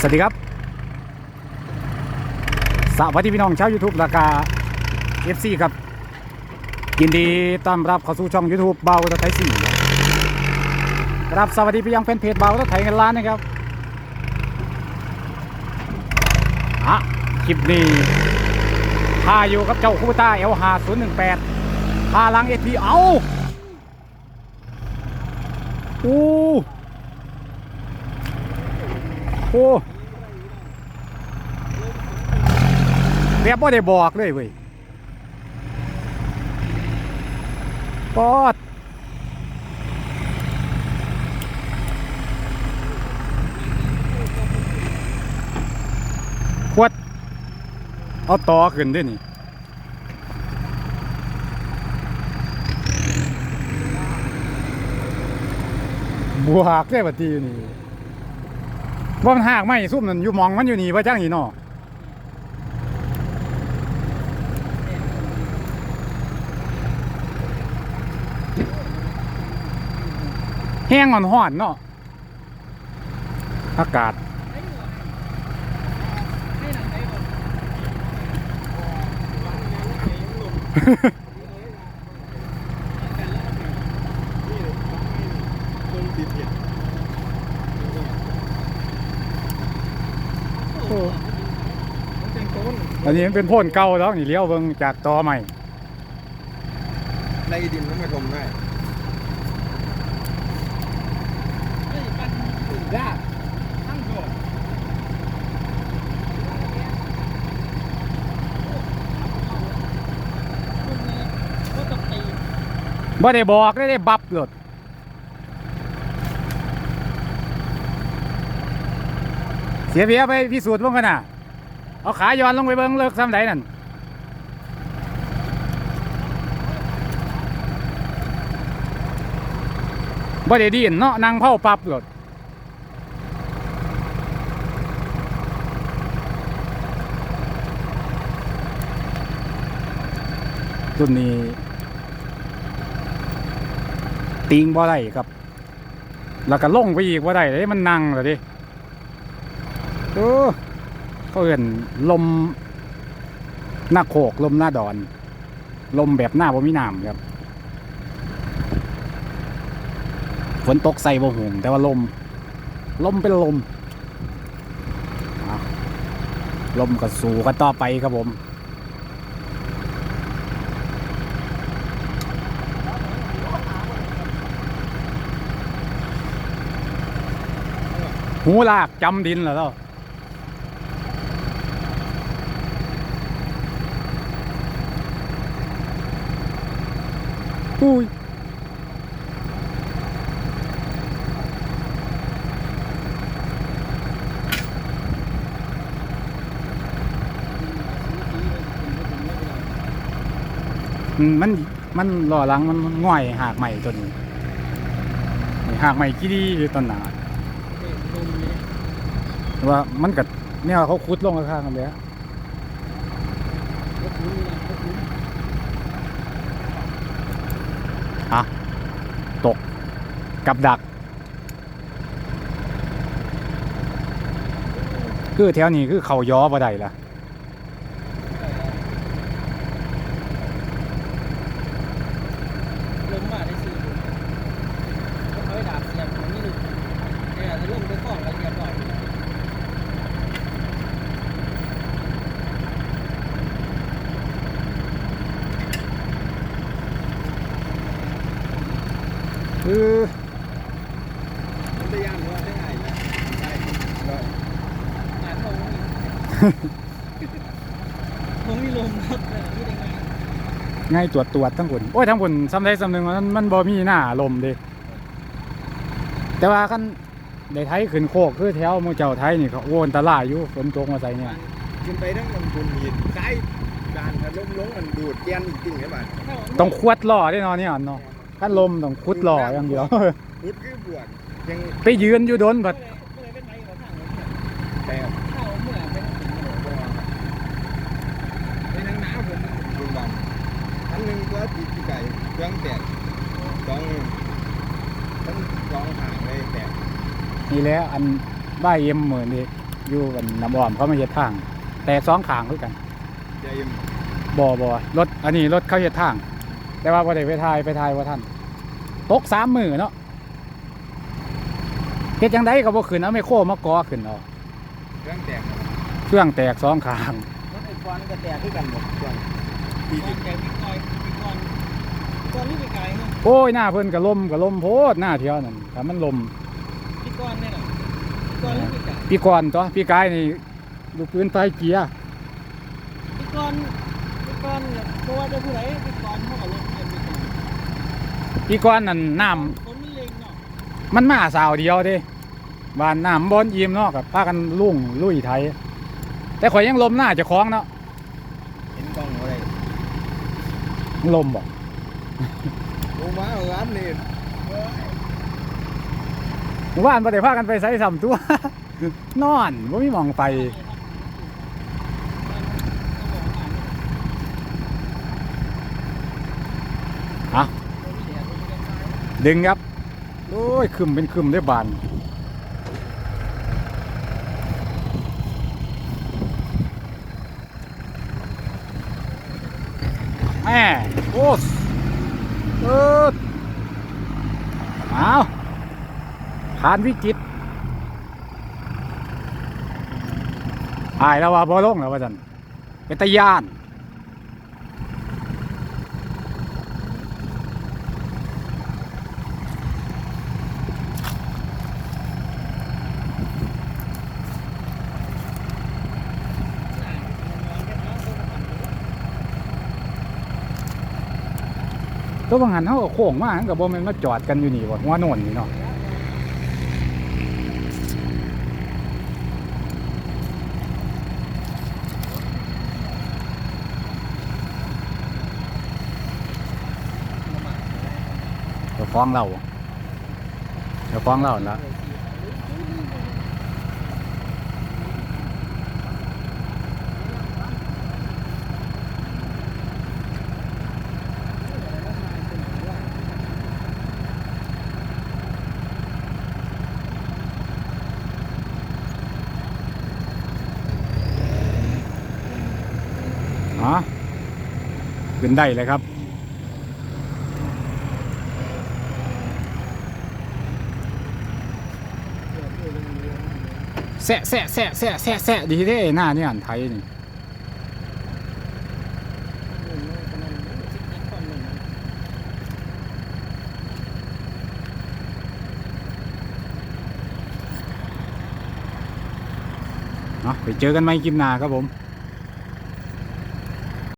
สวัสดีครับ สวัสดีพี่น้องชาว YouTube ราคา FC ครับ ยินดีต้อนรับเข้าสู่ช่อง YouTube เบาตะไทยสี่ครับสวัสดีไปยังแฟนเพจเบาตะไทยเงินล้านนะครับอะคลิปนี้พาอยู่กับเจ้าคูต้า L5 018พาลัง SP เอาอู้ โอ้เรียบว่ได้บอกเลยเว้ยปอดขวด เอาต่อขึ้นด้วยนี่บวกได้บัดทีนี่ ว่ามันหากไหมซุ่มนั่นอยู่มองมันอยู่นี่ว่าจ้างนี่เนาะแห้งอ่อนห่อนๆเนาะอากาศ อันนี้มันเป็นโพ่นเก่าแล้วนี่เลี้ยวเบิ่งจากต่อใหม่ ในดินก็ไม่ทมได้บ่ได้บอกได้ได้บับหลด เสียเบียไปพิสูจน์เบิ่งกันน่ะ เอาขาย้อนลงไปเบิ่งเลิกซ้ำใดนั่นบ่ได้ดีนเนาะนั่งเผาปับหลดรุ่นนี้ติงบ่ได้ครับ แล้วก็ลงไปอีกบ่ได้เลยมันนั่งเลยดิ โอ้เขาเอื่นลมหน้าโขกลมหน้าดอน ลมแบบหน้าบ่มีน้ำครับฝนตกใส่บ่หงแต่ว่าลม ลมเป็นลม ลมก็สู่กันต่อไปครับผมหูลากจำดินเหรอเนา อุ้ยมันมันรอลังมันง่อยหากใหม่ตัวนี้หากใหม่กี่ดีอยู่ต้นหนาว่ามันกัดเนี่ยเขาคุดลงข้างๆกันเลย อะอะ ตกกับดัก คือแถวนี้คือเขาย้อบ่ได้ล่ะ ลมมาได้ซื้อเขาไปดาบเสียบตรงนี้เลยเนี่ยจะลมไปฟ้องอะไรเรียบร้อย คือ มันจะย่างว่าได้ไงนะได้ได้ หาทง ทงมีลมครับเนี่ยนี่ได้ไงง่ายตรวจตรวจทั้งคนโอ้ยทั้งคนซ้ำได้ซ้ำหนึ่งมันมันบ่มีหน้าลมเดิแต่ว่าคันได้ไทยขึ้นโคกคือแถวหมู่เจ้าไทยนี่เขาโอ้อันตรายอยู่ฝนตกมาใส่เนี่ยขึ้นไปทั้งมันบุญมีใช้การถ้าล้มลงมันดูดแกนจริงๆใช่ไหมต้องขวดล้อได้เนอนเนี่ยเนาะคันลมต้องขุดล้ออย่างเดียวพุดคือบวชยังไปยืนอยู่โดนบัด เมื่อเป็นไรของทาง แต่ เข้าเมื่อเป็น ในนังหนาผมบุญบังอันหนึ่งก็ติดที่ไก่เค รื่องแตกสองทั้งสองห่างเลยแตกนี่แหละอันบ้าเอ็มเหมือนนี่อยู่กันน้ำอ้อมเขามาเฮ็ดทาง แตกสองขางคือกันใจเย็นบ่บ่รถอันนี้รถเขาเฮ็ดทาง แต่ว่าบ่ได้ไปถ่ายไปถ่ายว่าท่านตกสามมือเนาะเฮ็ดจังไดก็บ่ขึ้นเอาไมโครมากอขึ้นเอาเครื่องแตกเครื่องแตกสองขาง รถไอ้ก้อนก็แตกขึ้นกันหมดก้อนปีก้อนแตกพี่ก้อยพี่ก้อน ก้อนนี่ไปไกลครับโอ้ยหน้าเพิ่นก็ลมก็ลมโพดหน้าเที่ยวนั่นถ้ามันลมพี่ก้อนเนี่ยนะพี่ก้อนนี่ไปไกลพี่ก่อนตัวพี่กายนี่ลูกปืนไฟเกียร์พี่ก้อนพี่ก้อนเนี่ยเพราะว่าจะผู้ใดพี่ก้อนเขากับรถเนี่ยพี่ก้อนพี่ก่อนนั่นน้ำคนมันเล็งเนาะมันมาสาวเดียวเด้บ้านน้ำบนอิ่มเนาะกับพากันลุ่งลุยไทย แต่ข่อยยังลมหน้าเจะคล้าของเนาะเห็นกล้องอะไรลมบ่ โอ้มาเอาร้านนี่เมื่อวานบ่ได้พากันไปใส่สามตัว นอนบ่มีหมองไปอะดึงครับ โอ้ยคึมเป็นคึมได้บานแหม่โอ้ เอาผ่านวิกฤตหายแล้วว่าบ่ลงแล้วว่าจันเป็นตะยาน ตัวบางหันเขาก็โค้งมากกับบ่มันมาจอดกันอยู่นี่บ่หัวโน่นนี่เนาะเดี๋ยวฟ้องเราเดี๋ยวฟ้องเราแล้วอ๋อ ขึ้นได้เลยครับ แสะแสะแสะแสะแสะแสะดีเด้หน้านี่อันไทยนี่เนาะไปเจอกันใหม่คลิปหน้าครับผม